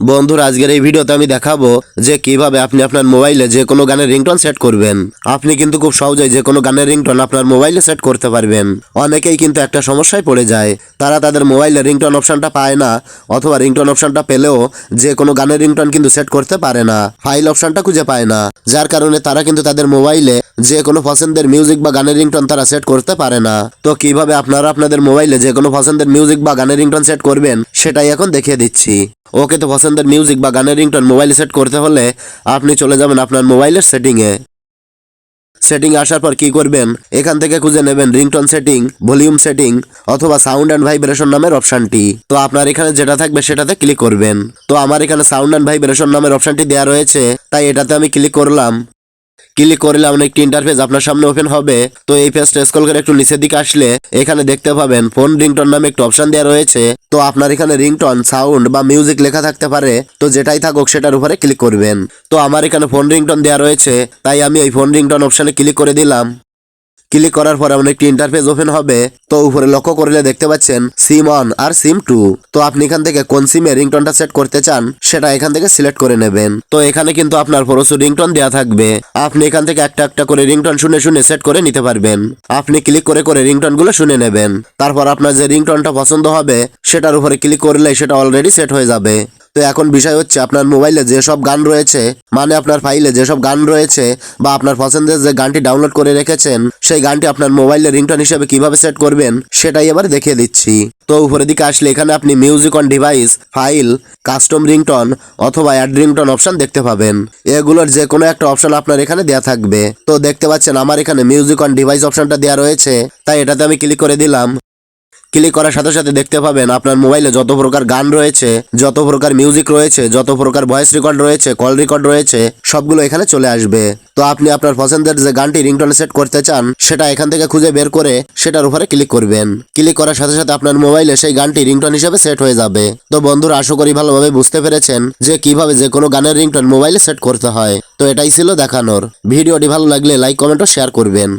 বন্ধুরা, আজকের এই ভিডিওতে আমি দেখাবো যে কীভাবে আপনি আপনার মোবাইলে যে কোনো গানের রিংটোন সেট করবেন। আপনি কিন্তু খুব সহজেই যে কোনো গানের রিংটোন আপনার মোবাইলে সেট করতে পারবেন। অনেকেই কিন্তু একটা সমস্যায় পড়ে যায়। তারা তাদের মোবাইলে রিংটোন অপশনটা পায় না, অথবা রিংটোন অপশনটা পেলেও যে কোনো গানের রিংটোন কিন্তু সেট করতে পারে না, ফাইল অপশনটা খুঁজে পায় না। যার কারণে তারা কিন্তু তাদের মোবাইলে যে কোনো পছন্দের মিউজিক বা গানের রিংটোন তারা সেট করতে পারে না। তো কীভাবে আপনারা আপনাদের মোবাইলে যে কোনো পছন্দের মিউজিক বা গানের রিংটোন সেট করবেন, সেটাই এখন দেখিয়ে দিচ্ছি। ওকে, তো পছন্দের মিউজিক বা গানের রিংটোন মোবাইলে সেট করতে হলে আপনি চলে যাবেন আপনার মোবাইলের সেটিংয়ে সেটিং আসার পর কি করবেন? এখান থেকে খুঁজে নেবেন রিংটোন সেটিং ভলিউম সেটিং অথবা সাউন্ড অ্যান্ড ভাইব্রেশন নামের অপশনটি তো আপনার এখানে যেটা থাকবে সেটাতে ক্লিক করবেন। তো আমার এখানে সাউন্ড অ্যান্ড ভাইব্রেশন নামের অপশনটি দেওয়া রয়েছে, তাই এটাতে আমি ক্লিক করলাম। ক্লিক করলে আমরা একটি ইন্টারফেস আপনার সামনে ওপেন হবে। তো এই পেজটা স্ক্রল করে একটু নিচের দিকে আসলে এখানে দেখতে পাবেন ফোন রিংটন নামে একটি অপশন দেওয়া রয়েছে। তো আপনার এখানে রিংটন সাউন্ড বা মিউজিক লেখা থাকতে পারে। তো যেটাই থাকুক সেটার উপরে ক্লিক করবেন। তো আমার এখানে ফোন রিংটন দেওয়া রয়েছে। তাই আমি এই ফোন রিংটোন অপশনে ক্লিক করে দিলাম। ক্লিক করার পর এমন একটি ইন্টারফেস ওপেন হবে। তো উপরে লক্ষ্য করলে দেখতে পাচ্ছেন সিম অন আর সিম টু তো আপনি এখান থেকে কোন সিমে রিংটোনটা সেট করতে চান, সেটা এখান থেকে সিলেক্ট করে নেবেন। তো এখানে কিন্তু আপনার প্রচুর রিংটোন দেওয়া থাকবে। আপনি এখান থেকে একটা একটা করে রিংটন শুনে শুনে সেট করে নিতে পারবেন। আপনি ক্লিক করে করে রিংটোনগুলো শুনে নেবেন। তারপর আপনার যে রিংটোনটা পছন্দ হবে, সেটার উপরে ক্লিক করলে সেটা অলরেডি সেট হয়ে যাবে। তো এখন বিষয় হচ্ছে আপনার মোবাইলে যেসব গান রয়েছে মানে আপনার ফাইলে যেসব গান রয়েছে বা আপনার পছন্দের যে গানটি ডাউনলোড করে রেখেছেন, সেই গানটি আপনার মোবাইলে রিংটন হিসেবে কীভাবে সেট করবেন, সেটাই এবার দেখিয়ে দিচ্ছি। তো উপরের দিকে আসলে এখানে আপনি music on device file custom ringtone অথবা অ্যাড রিংটন অপশন দেখতে পাবেন। এগুলোর যে কোনো একটা অপশন আপনার এখানে দেওয়া থাকবে। তো দেখতে পাচ্ছেন আমার এখানে মিউজিক অন ডিভাইস অপশনটা দেওয়া রয়েছে, তাই এটাতে আমি ক্লিক করে দিলাম। ক্লিক করার সাথে সাথে দেখতে পাবেন আপনার মোবাইলে যত প্রকার গান রয়েছে, যত প্রকার মিউজিক রয়েছে, যত প্রকার ভয়েস রেকর্ড রয়েছে কল রেকর্ড রয়েছে, সবগুলো এখানে চলে আসবে। তো আপনি আপনার পছন্দের যে গানটি রিংটোনে সেট করতে চান, সেটা এখান থেকে খুঁজে বের করে সেটার উপরে ক্লিক করবেন। ক্লিক করার সাথে সাথে আপনার মোবাইলে সেই গানটি রিংটোন হিসেবে সেট হয়ে যাবে। তো বন্ধুরা, আশা করি ভালোভাবে বুঝতে পেরেছেন যে কীভাবে যে কোনো গানের রিংটোন মোবাইলে সেট করতে হয়। তো এটাই ছিল দেখানোর। ভিডিওটি ভালো লাগলে লাইক কমেন্ট ও শেয়ার করবেন।